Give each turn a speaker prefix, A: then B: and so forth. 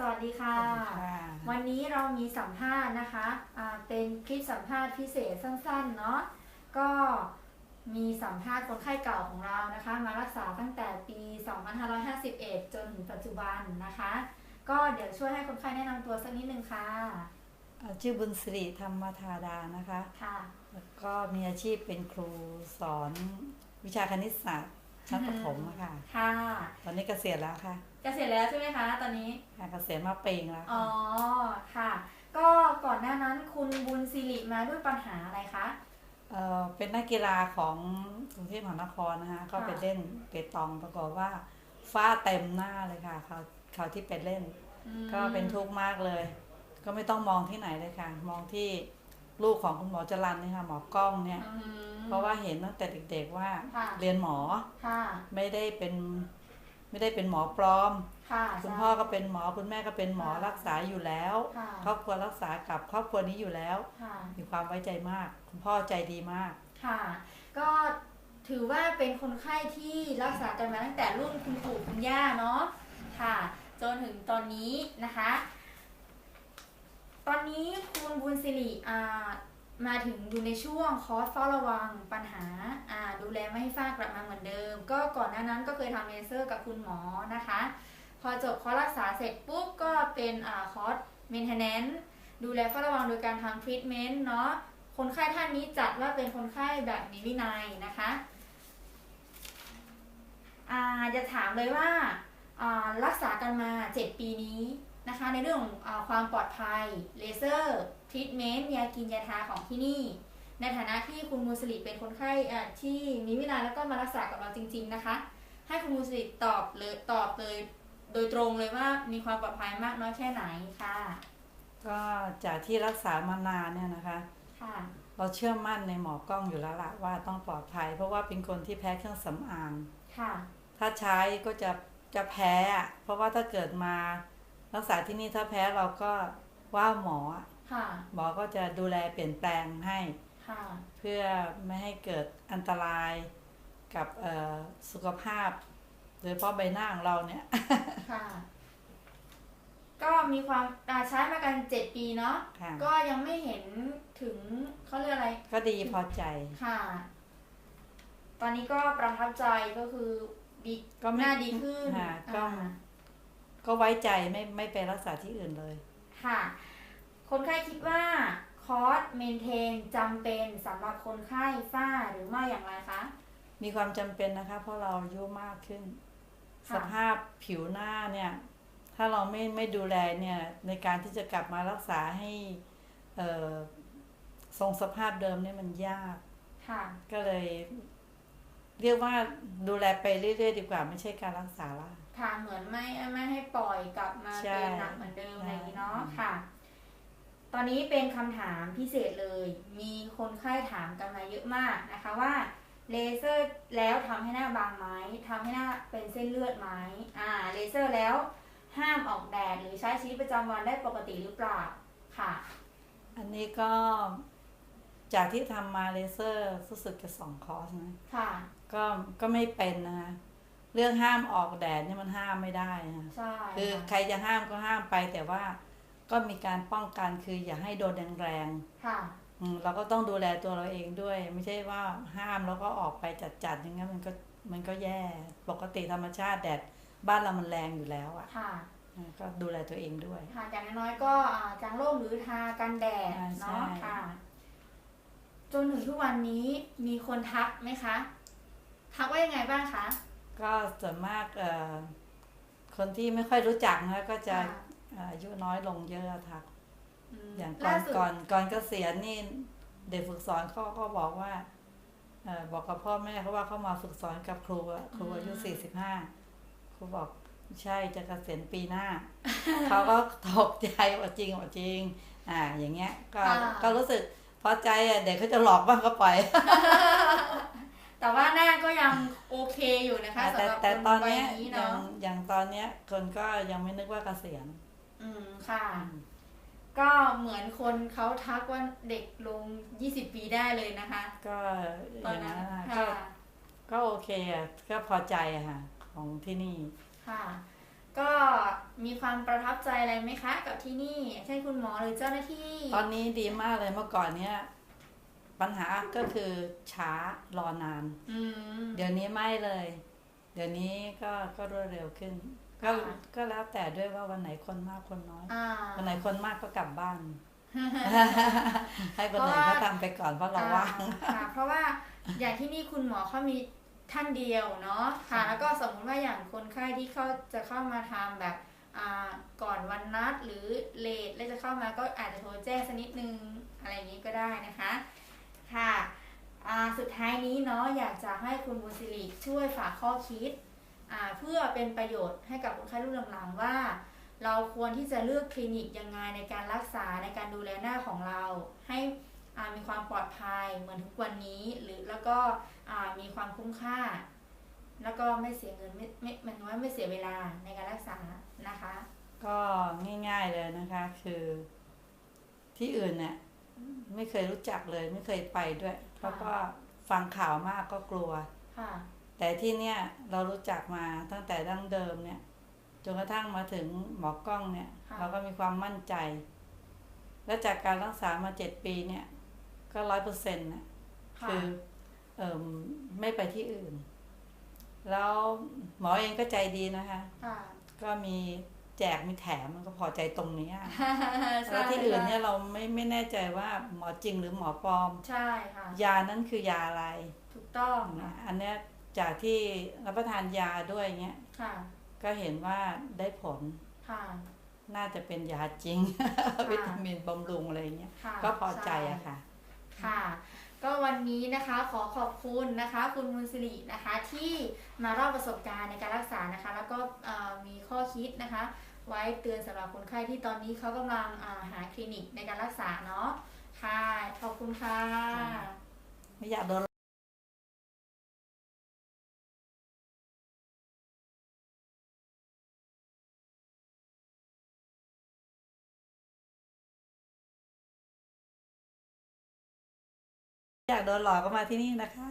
A: สวัสดีค่ะ
B: ค่ะ
A: วันนี้เรามีสัมภาษณ์นะคะอ่าเป็นคลิปสัมภาษณ์พิเศษสั้นๆเนาะ ก็มีสัมภาษณ์คนไข้เก่าของเรานะคะ มารักษาตั้งแต่ปี 2551 จนถึงปัจจุบันนะคะ ก็เดี๋ยวช่วยให้คนไข้แนะนำตัวสักนิดนึงค่ะ
B: เอ่อชื่อบุญสิริธรรมธาดานะคะ
A: ค่ะ
B: แล้วก็มีอาชีพเป็นครูสอนวิชาคณิตศาสตร์ ชั้นประถมอะค่ะ
A: ค่ะ
B: ตอนนี้เกษียณแล้วค่ะ
A: เกษียณแล้วใช่ไหมคะ ตอนนี้
B: ค่ะเกษียณมาปีนึงแล้ว
A: อ๋อ
B: ค่ะ
A: ค่ะ ก็ก่อนหน้านั้นคุณบุญสิริมาด้วยปัญหาอะไรคะ
B: เอ่อเป็นนักกีฬาของกรุงเทพมหานครนะคะก็ไปเล่นเปตองปรากฏว่าฝ้าเต็มหน้าเลยค่ะเขาเขาที่ไปเล่น
A: อืม
B: ก็เป็นทุกข์มากเลย ก็ไม่ต้องมองที่ไหนเลยค่ะ มองที่ ลูกของคุณหมอจรันนี่ค่ะหมอกล้องเนี่ย
A: อืม
B: เพราะว่าเห็นตั้งแต่เด็กๆว่า
A: ค่ะ
B: เรียนหมอ
A: ค่ะ
B: ไม่ได้เป็นไม่ได้เป็นหมอปลอม
A: ค่ะ
B: คุณ
A: ใช่
B: พ่อก็เป็นหมอคุณแม่ก็เป็นหมอ
A: ค่ะ
B: รักษาอยู่แล้ว
A: ค่ะ
B: ครอบครัวรักษากับครอบครัวนี้อยู่แล้ว
A: ค่ะ
B: มีความไว้ใจมาก คุณพ่อใจดีมาก
A: ค่ะ ก็ถือว่าเป็นคนไข้ที่รักษากันมาตั้งแต่รุ่นคุณปู่คุณย่าเนาะ ค่ะ จนถึงตอนนี้นะคะ ตอนนี้คุณบุญสิริอ่ามาถึงอยู่ในช่วงคอร์สเฝ้าระวังปัญหาอ่าดูแลไม่ให้ฝ้ากลับมาเหมือนเดิม ก็ก่อนหน้านั้นก็เคยทำเลเซอร์กับคุณหมอนะคะ พอจบคอร์สรักษาเสร็จปุ๊บก็เป็นอ่าคอร์สเมนเทนแนนซ์ดูแลเฝ้าระวังโดยการทำทรีทเมนต์เนาะคนไข้ท่านนี้จัดว่าเป็นคนไข้แบบมีวินัยนะคะอ่าจะถามเลยว่าอ่ารักษากันมา 7 ปีนี้ นะคะ ในเรื่องของอาความปลอดภัยเลเซอร์ทรีทเมนต์ยากินยาทาของที่นี่ ในฐานะที่คุณมูสลิเป็นคนไข้อ่าที่มีวินัยแล้วก็มารักษากับเราจริง ๆนะคะ ให้คุณมูสลิตอบเลยตอบเลยโดยตรงเลยว่ามีความปลอดภัยมากน้อยแค่ไหนค่ะ
B: ก็จากที่รักษามานานเนี่ยนะคะ
A: ค่ะ
B: เราเชื่อมั่นในหมอกล้องอยู่แล้วล่ะว่าต้องปลอดภัย เพราะว่าเป็นคนที่แพ้เครื่องสำอาง
A: ค่ะ
B: ถ้าใช้ก็จะจะแพ้อะเพราะว่าถ้าเกิดมา รักษาที่นี่ถ้าแพ้เราก็ว่าหมออะ
A: ค่ะ
B: หมอก็จะดูแลเปลี่ยนแปลงให้
A: ค่ะ
B: เพื่อไม่ให้เกิดอันตรายกับเอ่อสุขภาพ โดยเฉพาะใบหน้าของเราเนี่ย
A: ค่ะก็มีความอ่าใช้มากันเจ็ดปีเนาะ
B: ค่ะ
A: ก็ยังไม่เห็นถึงเขาเรียกอะไร
B: ก็ดีพอใจ
A: ค่ะ ตอนนี้ก็ประทับใจก็คือดี
B: ก็ไม่
A: หน้าดีขึ้น
B: ค่ะก็
A: อ่า
B: ก็ไว้ใจไม่ไม่ไปรักษาที่อื่นเลย
A: ค่ะ คนไข้คิดว่าคอร์สเมนเทนจำเป็นสำหรับคนไข้ฝ้าหรือไม่อย่างไรคะ
B: มีความจำเป็นนะคะ เพราะเราอายุมากขึ้น
A: ค่ะ
B: สภาพผิวหน้าเนี่ย ถ้าเราไม่ไม่ดูแลเนี่ย ในการที่จะกลับมารักษาให้เอ่อทรงสภาพเดิมเนี่ยมันยาก
A: ค่ะ
B: ก็เลย เรียกว่าดูแลไปเรื่อยๆดีกว่า ไม่ใช่การรักษาละ
A: ค่ะเหมือนไม่ไม่ให้ปล่อยกลับมา
B: ใช่
A: เป็นหนักเหมือนเดิมอะไรอย่างนี้เนาะ
B: ใช่
A: ค่ะ ตอนนี้เป็นคำถามพิเศษเลย มีคนไข้ถามกันมาเยอะมากนะคะว่าเลเซอร์แล้วทำให้หน้าบางไหมทำให้หน้าเป็นเส้นเลือดไหมอ่า เลเซอร์แล้วห้ามออกแดดหรือใช้ชีวิตประจำวันได้ปกติหรือเปล่า ค่ะ
B: อันนี้ก็ จากที่ทำมาเลเซอร์รู้สึกจะสองคอร์สนะ
A: ค่ะ
B: ก็ก็ไม่เป็นนะคะเรื่องห้ามออกแดดเนี่ยมันห้ามไม่ได้นะ
A: ใช่
B: คือ
A: ค่ะ
B: ใครจะห้ามก็ห้ามไปแต่ว่าก็มีการป้องกันคืออย่าให้โดนแรง
A: ค่ะ
B: ๆอืมเราก็ต้องดูแลตัวเราเองด้วย ไม่ใช่ว่าห้ามแล้วก็ออกไปจัดๆอย่างนั้นมันก็มันก็แย่ปกติธรรมชาติแดดบ้านเรามันแรงอยู่แล้วอะ
A: ค่ะ
B: อ่าก็ดูแลตัวเองด้วย
A: ค่ะอย่างน้อยๆก็อ่าจางร่มหรือทากันแดด
B: อ่าใช่
A: เนาะค่ะ จนถึงทุกวันนี้มีคนทักไหมคะ ทักว่ายังไงบ้างคะ
B: ก็ส่วนมากเอ่อคนที่ไม่ค่อยรู้จักนะก็จะ
A: ค่ะ
B: เอ่ออายุน้อยลงเยอะทัก
A: ม
B: อย่างก่อ
A: ล่านสุด
B: ก่อนก่อนเกษียณนี่เด็กฝึกสอนเขาก็บอกว่าเออบอกกับพ่อแม่เขาว่าเขามาฝึกสอนกับครูอะครูอายุสี่สิบห้าครูบอกไม่ใช่จะเกษียณปีหน้า เขาก็ตกใจว่าจริงว่าจริง อ่า อย่างเงี้ย ก็
A: ค่ะ
B: ก็รู้สึก พอใจอะเด็กเขาจะหลอกบ้างก็ปล่อย
A: แต่ว่าหน้าก็ยังโอเคอยู่นะคะสำ
B: แต่
A: หรับ
B: แต่
A: คน
B: ตอน
A: วัย
B: เนี้ย
A: นี้
B: อย่า
A: เนาะ
B: งอย่างตอนเนี้ย คนก็ยังไม่นึกว่าเกษียณ
A: อืมค่ะ ก็เหมือนคนเขาทักว่าเด็กลง20ปีได้เลยนะคะ
B: ก็อ
A: ตอน
B: ย่าง
A: นั้
B: นั้นนอะ
A: ค่ะ
B: ก็ก็โอเคอะก็พอใจอะค่ะ ของที่นี่
A: ค่ะ ก็มีความประทับใจอะไรไหมคะ กับที่นี่อย่างเช่นคุณหมอหรือเจ้าหน้าที่
B: ตอนนี้ดีมากเลยเมื่อก่อนเนี้ยปัญหาก็คือช้ารอนาน
A: อืม
B: เดี๋ยวนี้ไม่เลย เดี๋ยวนี้ก็ก็รวดเร็วขึ้น ก็
A: ค่ะ
B: ก็แล้วแต่ด้วยว่าวันไหนคนมากคนน้อย
A: อ่า
B: วันไหนคนมากก็กลับบ้าน ให้คนอื่น
A: เพราะ
B: เขา
A: ว่า
B: ทำไปก่อนเพราะเราว่าง
A: อ่ค่ะเพราะว่าอย่างที่นี่คุณหมอเขามี ท่านเดียวเนาะค่ะ แล้วก็สมมติว่าอย่างคนไข้ที่เขาจะเข้ามาทำแบบอ่าก่อนวันนัดหรือเลทแล้วจะเข้ามาก็อาจจะโทรแจ้งสักนิดนึงอะไรอย่างนี้ก็ได้นะคะค่ะอ่าสุดท้ายนี้เนาะอยากจะให้คุณบุญสิริช่วยฝากข้อคิดอ่าเพื่อเป็นประโยชน์ให้กับคนไข้รุ่นหลังๆว่า เราควรที่จะเลือกคลินิกยังไงในการรักษาในการดูแลหน้าของเรา ให้อ่า มีความปลอดภัยเหมือนทุกวันนี้ หรือแล้วก็อ่ามีความคุ้มค่า แล้วก็ไม่เสียเงินไม่ไม่หมันว่าไม่เสียเวลาในการรักษานะคะ
B: ก็ง่ายๆเลยนะคะคือ ที่อื่นเนี่ยไม่เคยรู้จักเลยไม่เคยไปด้วยแล้วก็ฟังข่าวมากก็กลัว
A: ค่ะ
B: แต่ที่เนี่ยเรารู้จักมาตั้งแต่ดั้งเดิมเนี่ยจนกระทั่งมาถึงหมอกล้องเนี่ย
A: ค่ะ
B: เราก็มีความมั่นใจ และจากการรักษามาเจ็ดปีเนี่ย ก็ร้อยเปอร์เซ็นต์นะ
A: ค่ะ
B: คือเออไม่ไปที่อื่น แล้วหมอเองก็ใจดีนะคะ
A: ค่ะ
B: ก็มีแจกมีแถมมันก็พอใจตรงเนี้ย
A: ใช่
B: แล้วที่อื่นเนี่ยเราไม่ไม่แน่ใจว่าหมอจริงหรือหมอปลอม
A: ใช่ค่ะ
B: ยานั้นคือยาอะไร
A: ถูกต้อง
B: นะ
A: ค่ะ
B: อันเนี้ยจากที่รับประทานยาด้วยเงี้ย
A: ค่ะ
B: ก็เห็นว่าได้ผล
A: ค่ะ
B: น่าจะเป็นยาจริง วิตามินบำรุงอะไรเงี้ย
A: ค่ะ
B: ก็พอใจอะค่ะ
A: ค่ะ ก็วันนี้นะคะขอขอบคุณนะคะคุณมุนสิรินะคะที่มาเล่าประสบการณ์ในการรักษานะคะ แล้วก็มีข้อคิดนะคะ ไว้เตือนสำหรับคนไข้ที่ตอนนี้เขากำลังาหาคลินิกในการรักษาเนาะค่ะขอบคุณค่ะ
B: ไม่อยากโดน อยากโดนหลอกก็มาที่นี่นะคะ